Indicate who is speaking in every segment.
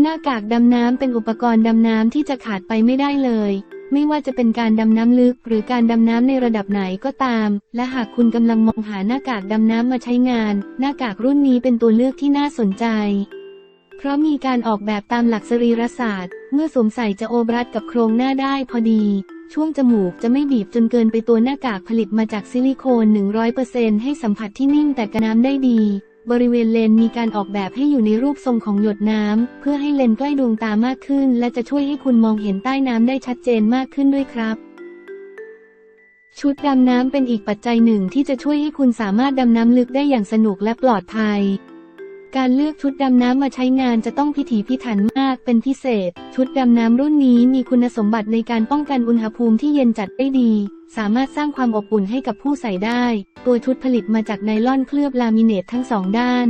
Speaker 1: หน้ากากดำน้ำเป็นอุปกรณ์ดำน้ำที่จะขาดไปไม่ได้เลย ไม่ว่าจะเป็นการดำน้ำลึก หรือการดำน้ำในระดับไหนก็ตาม และหากคุณกำลังมองหาหน้ากากดำน้ำมาใช้งาน หน้ากากรุ่นนี้เป็นตัวเลือกที่น่าสนใจ เพราะมีการออกแบบตามหลักสรีรศาสตร์ เมื่อสวมใส่จะโอบรัดกับโครงหน้าได้พอดี ช่วงจมูกจะไม่บีบจนเกินไปตัวหน้ากากผลิตมาจากซิลิโคน 100%ให้สัมผัสที่นิ่งแต่กระน้ำได้ดี บริเวณเลนมีการออกแบบให้อยู่ในรูปทรงของหยดน้ำ เพื่อให้เลนใกล้ดวงตามากขึ้น และจะช่วยให้คุณมองเห็นใต้น้ำได้ชัดเจนมากขึ้นด้วยครับชุดดำน้ำเป็นอีกปัจจัยหนึ่งที่จะช่วยให้คุณสามารถดำน้ำลึกได้อย่างสนุกและปลอดภัย การเลือกชุดดำน้ำมาใช้งานจะต้องพิถีพิถันมากเป็นพิเศษ ชุดดำน้ำรุ่นนี้มีคุณสมบัติในการป้องกันอุณหภูมิที่เย็นจัดได้ดี สามารถสร้างความอบอุ่นให้กับผู้ใส่ได้ ตัวชุดผลิตมาจากไนล่อนเคลือบลามิเนตทั้งสองด้าน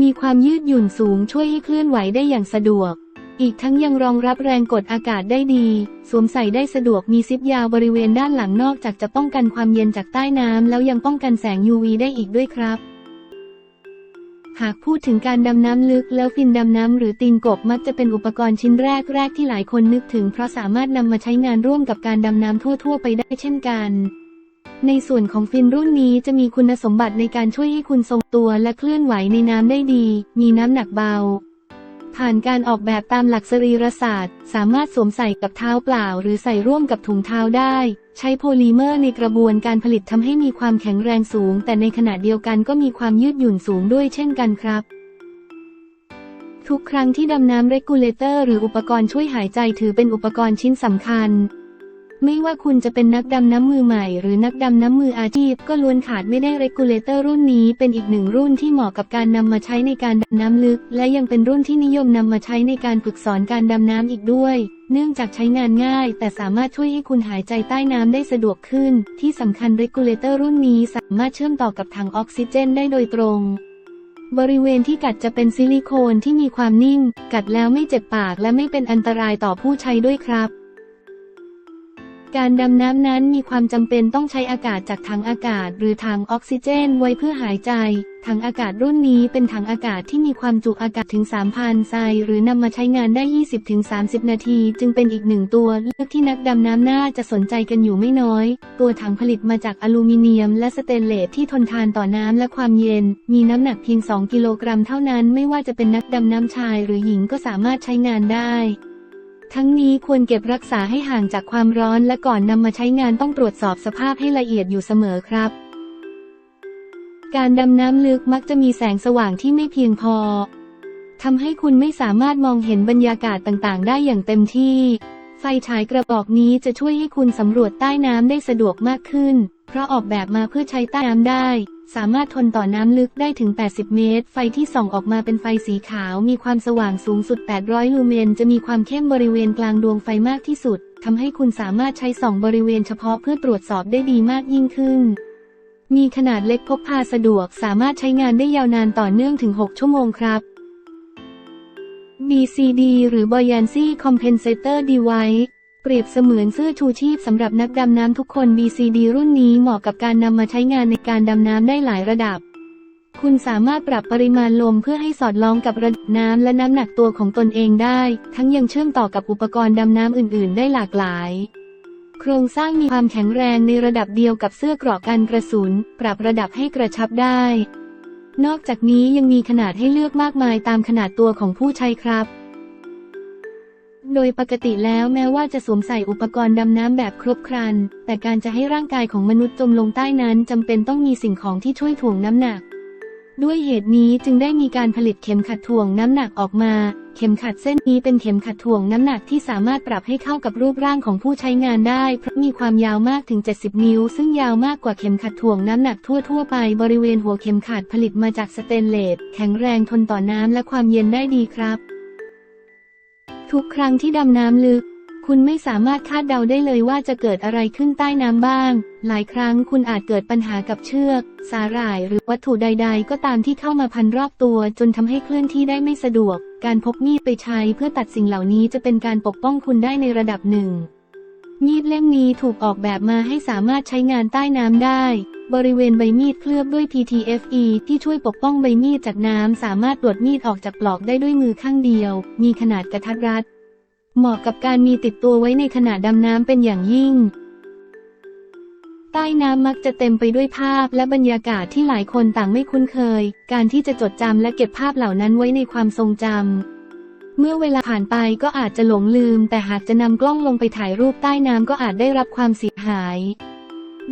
Speaker 1: มีความยืดหยุ่นสูงช่วยให้เคลื่อนไหวได้อย่างสะดวก อีกทั้งยังรองรับแรงกดอากาศได้ดี สวมใส่ได้สะดวกมีซิปยาวบริเวณด้านหลังนอกจากจะป้องกันความเย็นจากใต้น้ำแล้วยังป้องกันแสง UV ได้อีกด้วยครับ หากพูดถึงการดำน้ำลึกแล้วฟินดำน้ำหรือตีนกบมักจะเป็นอุปกรณ์ชิ้นแรกแรกที่หลายคนนึกถึง เพราะสามารถนำมาใช้งานร่วมกับการดำน้ำทั่ว ๆ ไปได้เช่นกัน ในส่วนของฟินรุ่นนี้จะมีคุณสมบัติในการช่วยให้คุณทรงตัวและเคลื่อนไหวในน้ำได้ดี มีน้ำหนักเบา ผ่านการออกแบบตามหลักสรีรศาสตร์ สามารถสวมใส่กับเท้าเปล่า หรือใส่ร่วมกับถุงเท้าได้ ใช้โพลีเมอร์ในกระบวนการผลิตทำให้มีความแข็งแรงสูง แต่ในขณะเดียวกันก็มีความยืดหยุ่นสูงด้วยเช่นกันครับ ทุกครั้งที่ดำน้ำเรกูเลเตอร์หรืออุปกรณ์ช่วยหายใจถือเป็นอุปกรณ์ชิ้นสำคัญ ไม่ว่าคุณจะเป็นนักดำน้ำมือใหม่ หรือนักดำน้ำมืออาชีพ ก็ล้วนขาดไม่ได้เรกูเลเตอร์รุ่นนี้เป็นอีกหนึ่งรุ่นที่เหมาะกับการนำมาใช้ในการดำน้ำลึก และยังเป็นรุ่นที่นิยมนำมาใช้ในการฝึกสอนการดำน้ำอีกด้วย เนื่องจากใช้งานง่าย แต่สามารถช่วยให้คุณหายใจใต้น้ำได้สะดวกขึ้น ที่สำคัญเรกูเลเตอร์รุ่นนี้สามารถเชื่อมต่อกับถังออกซิเจน ได้โดยตรงบริเวณที่กัดจะเป็นซิลิโคนที่มีความนิ่งกัดแล้วไม่เจ็บปากและไม่เป็นอันตรายต่อผู้ใช้ด้วยครับ การดำน้ำนั้นมีความจำเป็นต้องใช้อากาศจากถังอากาศ หรือถังออกซิเจนไว้เพื่อหายใจ ถังอากาศรุ่นนี้เป็นถังอากาศที่มีความจุอากาศถึง 3,000ไซหรือนำมาใช้งานได้ 20-30 นาที จึงเป็นอีกหนึ่งตัวเลือกที่นักดำน้ำน่าจะสนใจกันอยู่ไม่น้อย ตัวถังผลิตมาจากอลูมิเนียม และสเตนเลสที่ทนทานต่อน้ำและความเย็น มีน้ำหนักเพียง 2 กิโลกรัมเท่านั้น ไม่ว่าจะเป็นนักดำน้ำชายหรือหญิงก็สามารถใช้งานได้ ทั้งนี้ควรเก็บรักษาให้ห่างจากความร้อนและก่อนนำมาใช้งานต้องตรวจสอบสภาพให้ละเอียดอยู่เสมอครับ การดำน้ำลึกมักจะมีแสงสว่างที่ไม่เพียงพอทำให้คุณไม่สามารถมองเห็นบรรยากาศต่างๆ ได้อย่างเต็มที่ ไฟฉายกระบอกนี้จะช่วยให้คุณสำรวจใต้น้ำได้สะดวกมากขึ้น ราะออกแบบมาเพื่อใช้ใต้น้ำได้ สามารถทนต่อน้ำลึกได้ถึง 80 เมตร ไฟที่ส่องออกมาเป็นไฟสีขาว มีความสว่างสูงสุด 800 ลูเมน จะมีความเข้มบริเวณกลางดวงไฟมากที่สุด ทำให้คุณสามารถใช้ส่องบริเวณเฉพาะเพื่อตรวจสอบได้ดีมากยิ่งขึ้น มีขนาดเล็กพกพาสะดวก สามารถใช้งานได้ยาวนานต่อเนื่องถึง 6 ชั่วโมงครับ BCD หรือ Buoyancy Compensator Device เปรียบเสมือนเสื้อชูชีพสำหรับนักดำน้ำทุกคน BCD รุ่นนี้เหมาะกับการนำมาใช้งานในการดำน้ำได้หลายระดับ คุณสามารถปรับปริมาณลมเพื่อให้สอดล้องกับระดับน้ำและน้ำหนักตัวของตนเองได้ ทั้งยังเชื่อมต่อกับอุปกรณ์ดำน้ำอื่น ๆ ได้หลากหลาย โครงสร้างมีความแข็งแรงในระดับเดียวกับเสื้อเกราะกันกระสุน ปรับระดับให้กระชับได้ นอกจากนี้ยังมีขนาดให้เลือกมากมายตามขนาดตัวของผู้ใช้ครับ โดยปกติแล้วแม้ว่าจะสวมใส่อุปกรณ์ดำน้ำแบบครบครัน แต่การจะให้ร่างกายของมนุษย์จมลงใต้นั้นจำเป็นต้องมีสิ่งของที่ช่วยถ่วงน้ำหนัก ด้วยเหตุนี้จึงได้มีการผลิตเข็มขัดถ่วงน้ำหนักออกมา เข็มขัดเส้นนี้เป็นเข็มขัดถ่วงน้ำหนักที่สามารถปรับให้เข้ากับรูปร่างของผู้ใช้งานได้เพราะมีความยาวมากถึง 70 นิ้ว ซึ่งยาวมากกว่าเข็มขัดถ่วงน้ำหนักทั่วๆไปบริเวณหัวเข็มขัดผลิตมาจากสเตนเลสแข็งแรงทนต่อน้ำและความเย็นได้ดีครับ ทุกครั้งที่ดำน้ำลึก คุณไม่สามารถคาดเดาได้เลยว่าจะเกิดอะไรขึ้นใต้น้ำบ้าง หลายครั้งคุณอาจเกิดปัญหากับเชือก สาหร่าย หรือวัตถุใด ๆ ก็ตามที่เข้ามาพันรอบตัวจนทำให้เคลื่อนที่ได้ไม่สะดวก การพกมีดไปใช้เพื่อตัดสิ่งเหล่านี้จะเป็นการปกป้องคุณได้ในระดับหนึ่งมีดเล่มนี้ถูกออกแบบมาให้สามารถใช้งานใต้น้ำได้ บริเวณใบมีดเคลือบด้วย PTFE ที่ช่วยปกป้องใบมีดจากน้ำ สามารถปลดมีดออกจากปลอกได้ด้วยมือข้างเดียว มีขนาดกระทัดรัด เหมาะกับการมีติดตัวไว้ในขณะดำน้ำเป็นอย่างยิ่ง ใต้น้ำมักจะเต็มไปด้วยภาพและบรรยากาศที่หลายคนต่างไม่คุ้นเคย การที่จะจดจำและเก็บภาพเหล่านั้นไว้ในความทรงจำเมื่อเวลาผ่านไปก็อาจจะหลงลืม แต่หากจะนำกล้องลงไปถ่ายรูปใต้น้ำก็อาจได้รับความเสียหาย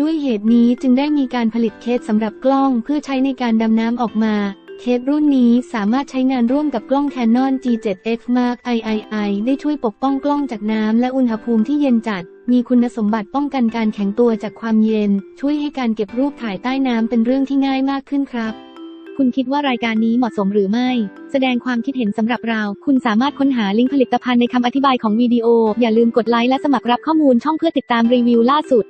Speaker 1: ด้วยเหตุนี้จึงได้มีการผลิตเคสสำหรับกล้องเพื่อใช้ในการดำน้ำออกมา เคสรุ่นนี้สามารถใช้งานร่วมกับกล้อง Canon G7X Mark III ได้ช่วยปกป้องกล้องจากน้ำและอุณหภูมิที่เย็นจัด มีคุณสมบัติป้องกันการแข็งตัวจากความเย็น ช่วยให้การเก็บรูปถ่ายใต้น้ำเป็นเรื่องที่ง่ายมากขึ้นครับ
Speaker 2: คุณคิดว่ารายการนี้เหมาะสมหรือไม่ แสดงความคิดเห็นสำหรับเรา คุณสามารถค้นหาลิงก์ผลิตภัณฑ์ในคำอธิบายของวิดีโอ อย่าลืมกดไลค์และสมัครรับข้อมูลช่องเพื่อติดตามรีวิวล่าสุด